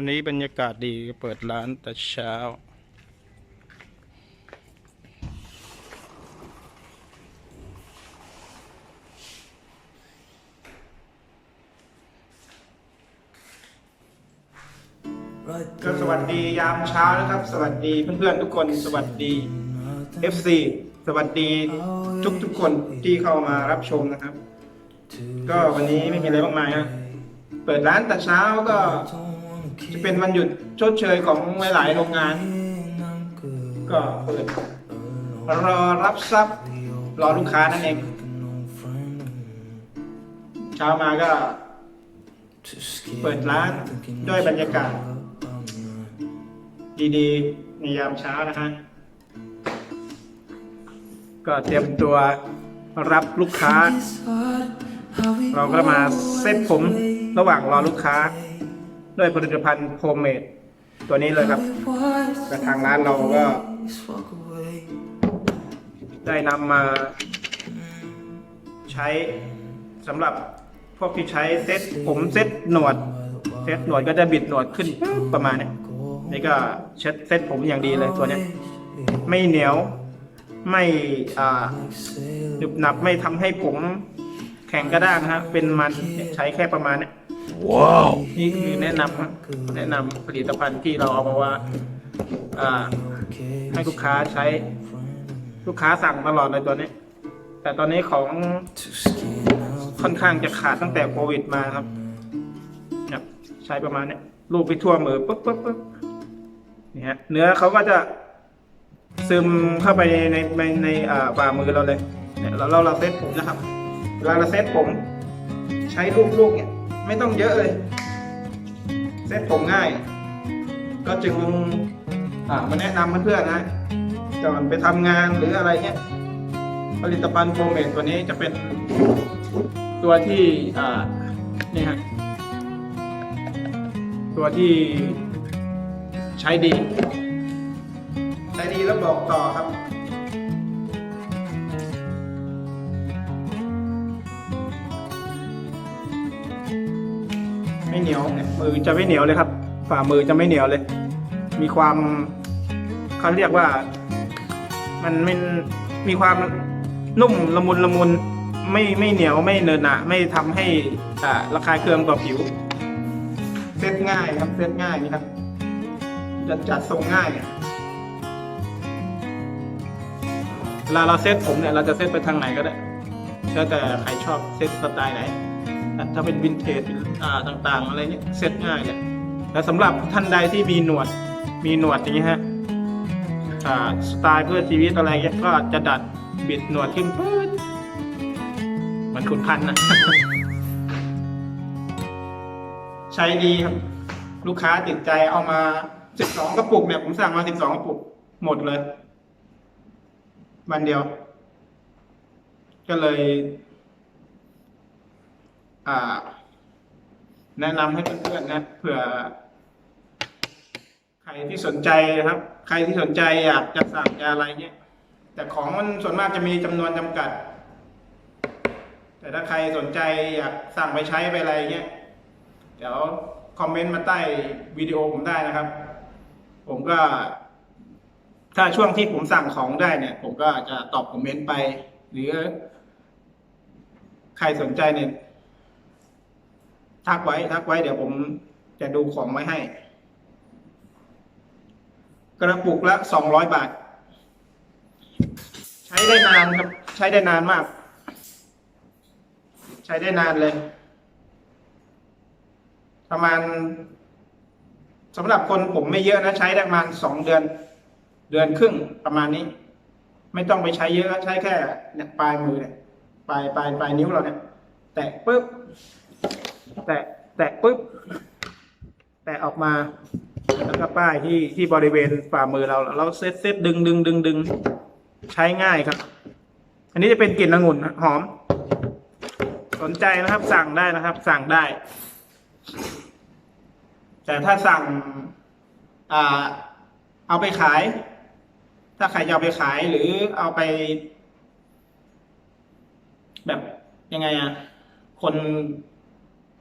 วันนี้บรรยากาศดีเปิดร้านแต่เช้า ก็สวัสดียามเช้านะครับ สวัสดีเพื่อนๆทุกคนสวัสดี FC สวัสดีทุกทุกๆคนที่เข้ามารับชมนะครับ ก็วันนี้ไม่มีอะไรมากมายนะเปิดร้านแต่เช้าก็ จะเป็นวันหยุดชดเชยของหลายๆโรงงาน ก็เปิดรอรับทรัพย์รอลูกค้านั่นเอง เช้ามาก็ เปิดร้านด้วยบรรยากาศ ดีๆ ในยามเช้านะฮะก็เตรียมตัวรับลูกค้า เราก็มาเซ็ตผมระหว่างรอลูกค้า ด้วยผลิตภัณฑ์โฮมเมดตัวนี้เลยครับแต่ทางร้านเราก็ได้นำมาใช้สำหรับพวกที่ใช้เซ็ตผมเซ็ตหนวดเซ็ตหนวดก็จะบิดหนวดขึ้นประมาณนี้นี่ก็เช็ดเซ็ตผมอย่างดีเลยตัวนี้ไม่เหนียวไม่อ่าหนึบหนับไม่ทำให้ผมแข็งกระด้างนะฮะเป็นมันใช้แค่ประมาณนี้ ว้าวนี่คือแนะนำฮะแนะนำผลิตภัณฑ์ที่เราเอามาว่าอ่า ให้ลูกค้าใช้ ลูกค้าสั่งตลอดเลยตัวนี้ แต่ตอนนี้ของค่อนข้างจะขาดตั้งแต่โควิดมาครับเนี่ยใช้ประมาณเนี้ยลูบไปทั่วมือปุ๊บปุ๊บปุ๊บนี่ฮะเนื้อเขาก็จะซึมเข้าไปในในในในอ่าฝ่ามือเราเลยเนี่ยเราเราเราเซ็ตผมนะครับเวลาเราเซ็ตผม ใช้ลูกๆเนี่ย ไม่ต้องเยอะเลยเซ็ตผมง่าย ก็จึงอ่ามาแนะนำเพื่อนๆนะก่อนไปทำงานหรืออะไรเงี้ยผลิตภัณฑ์โฟมเมดตัวนี้จะเป็นตัวที่อ่านี่ฮะตัวที่ใช้ดี ใช้ดีแล้วบอกต่อครับ ไม่เหนียวมือจะไม่เหนียวเลยครับ ฝ่ามือจะไม่เหนียวเลย มีความเขาเรียกว่า มันมันมีความนุ่มละมุนละมุนไม่ไม่เหนียวไม่เนินหนะไม่ทำให้อ่าระคายเคืองต่อผิว เซตง่ายครับเซตง่ายนี่ครับจะจัดทรงง่ายเวลาเราเซตผมเนี่ยเราจะเซตไปทางไหนก็ได้แล้วแต่ใครชอบเซตสไตล์ไหน ถ้าเป็นวินเทจต่างๆ อะไรเนี้ยเซ็ตง่ายเนี่ยแต่สำหรับท่านใดที่มีหนวด มีหนวดอย่างนี้ฮะสไตล์เพื่อชีวิตอะไรเงี้ยก็จะดัดบิดหนวดขึ้นปื๊ดเหมันคุณพันนะใช้ดีครับ ลูกค้าติดใจเอามาสิบสองกระปุกเนี่ยผมสั่งมาสิบสองกระปุก หมดเลย วันเดียว ก็เลย แนะนำให้เพื่อนๆนะเผื่อ ใครที่สนใจนะครับ ใครที่สนใจอยากจะสั่งจะอะไรเงี้ยแต่ของมันส่วนมากจะมีจำนวนจำกัด แต่ถ้าใครสนใจอยากสั่งไปใช้ไปอะไรเงี้ยเดี๋ยวคอมเมนต์มาใต้วิดีโอผมได้นะครับ ผมก็ ถ้าช่วงที่ผมสั่งของได้เนี่ย ผมก็จะตอบคอมเมนต์ไป หรือ ใครสนใจเนี่ย ทักไว้ทักไว้เดี๋ยวผมจะดูของไว้ให้ กระปุกละสองร้อยบาท ใช้ได้นานครับ ใช้ได้นานมาก ใช้ได้นานเลย ประมาณสำหรับคนผมไม่เยอะนะ ใช้ได้ประมาณสองเดือน เดือนครึ่งประมาณนี้ ไม่ต้องไปใช้เยอะใช้แค่เนี่ยปลายมือเนี่ยปลายปลายปลายนิ้วเราเนี่ย แตะปุ๊บ แตะแตะปุ๊บ แตะออกมาแล้วก็ป้ายที่ที่บริเวณฝ่ามือเราเราเซตเซตดึงดึงดึงดึงใช้ง่ายครับ อันนี้จะเป็นกลิ่นองุ่นหอม สนใจนะครับ สั่งได้นะครับ สั่งได้ แต่ถ้าสั่งอ่าเอาไปขาย ถ้าใครจะเอาไปขายหรือเอาไป แบบยังไงอะคน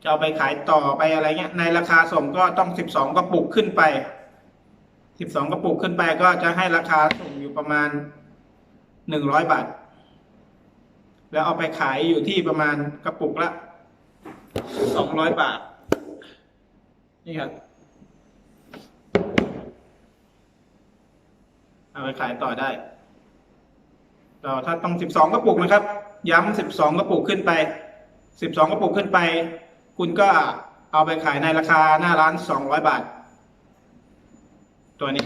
จะเอาไปขายต่อไปอะไรเงี้ย ในราคาส่งก็ต้องสิบสองกระปุกขึ้นไปสิบสองกระปุกขึ้นไปก็จะให้ราคาส่งอยู่ประมาณหนึ่งร้อยบาท แล้วเอาไปขายอยู่ที่ประมาณกระปุกละสองร้อยบาท นี่ครับเอาไปขายต่อได้ต่อถ้าต้องสิบสองกระปุกนะครับ ย้ำสิบสองกระปุกขึ้นไปสิบสองกระปุกขึ้นไป คุณก็เอาไปขายในราคาหน้าร้านสองร้อยบาท ตัวนี้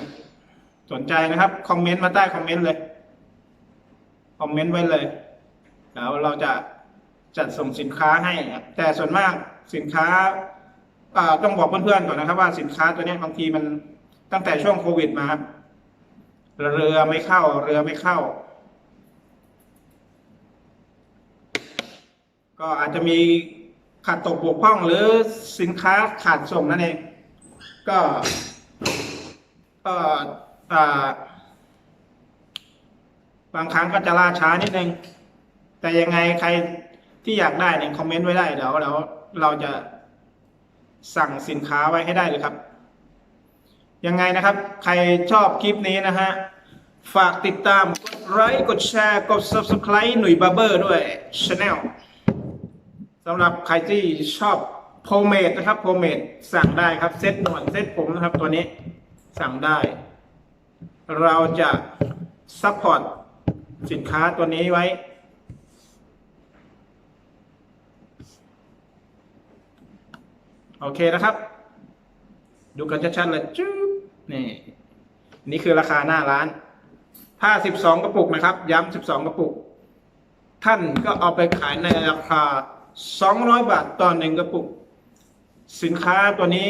สนใจนะครับ คอมเมนต์มาใต้คอมเมนต์เลย คอมเมนต์ไว้เลย แล้วเราจะจัดส่งสินค้าให้ครับแต่ส่วนมากสินค้าต้องบอกเพื่อนๆก่อนนะครับ ว่าสินค้าตัวนี้บางทีมันตั้งแต่ช่วงโควิดมาครับเรือไม่เข้า เรือไม่เข้า ก็อาจจะมี ขาดตกบกพร่องหรือสินค้าขาดส่งนั่นเอง ก็ก็บางครั้งก็จะล่าช้านิดนึง แต่ยังไงใครที่อยากได้เนี่ยคอมเมนต์ไว้ได้เดี๋ยวเราเราจะสั่งสินค้าไว้ให้ได้เลยครับ ยังไงนะครับ ใครชอบคลิปนี้นะฮะ ฝากติดตาม กดไลค์ กดแชร์ กด Subscribe หนุ่ยบาร์เบอร์ด้วยช anel สำหรับใครที่ชอบโพเมดนะครับโพเมดสั่งได้ครับเซตหนวดเซตผมนะครับ ตัวนี้สั่งได้ เราจะซัพพอร์ตสินค้าตัวนี้ไว้ โอเคนะครับ ดูกันชัดๆเลยจุ๊บนี่ นี่คือราคาหน้าร้านถ้า12 กระปุกนะครับ ย้ำ12 กระปุก ท่านก็เอาไปขายในราคา 200 บาทต่อหนึ่งกระปุก สินค้าตัวนี้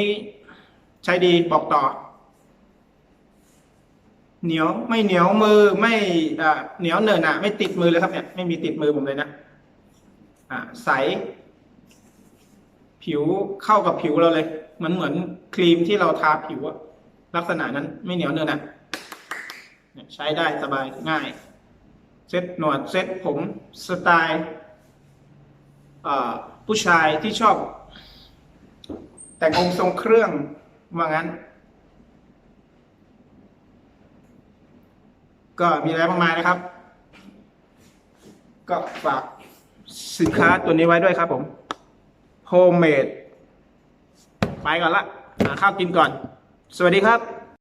ใช้ดีบอกต่อ เหนียวไม่เหนียวมือไม่อ่าเหนียวเนินอะ ไม่ติดมือเลยครับเนี่ยไม่มีติดมือผมเลยนะอ่าใส ผิวเข้ากับผิวเราเลยเหมือนเหมือนครีมที่เราทาผิวอะลักษณะนั้นไม่เหนียวเนินอะเนี่ยใช้ได้สบายง่าย เซ็ตหนวดเซ็ตผมสไตล์ ผู้ชายที่ชอบ แต่งองค์ทรงเครื่องว่างั้น ก็มีอะไรมากมายนะครับ ก็ฝากสินค้าตัวนี้ไว้ด้วยครับผมโฮมเมดไปก่อนละหาข้าวกินก่อน สวัสดีครับ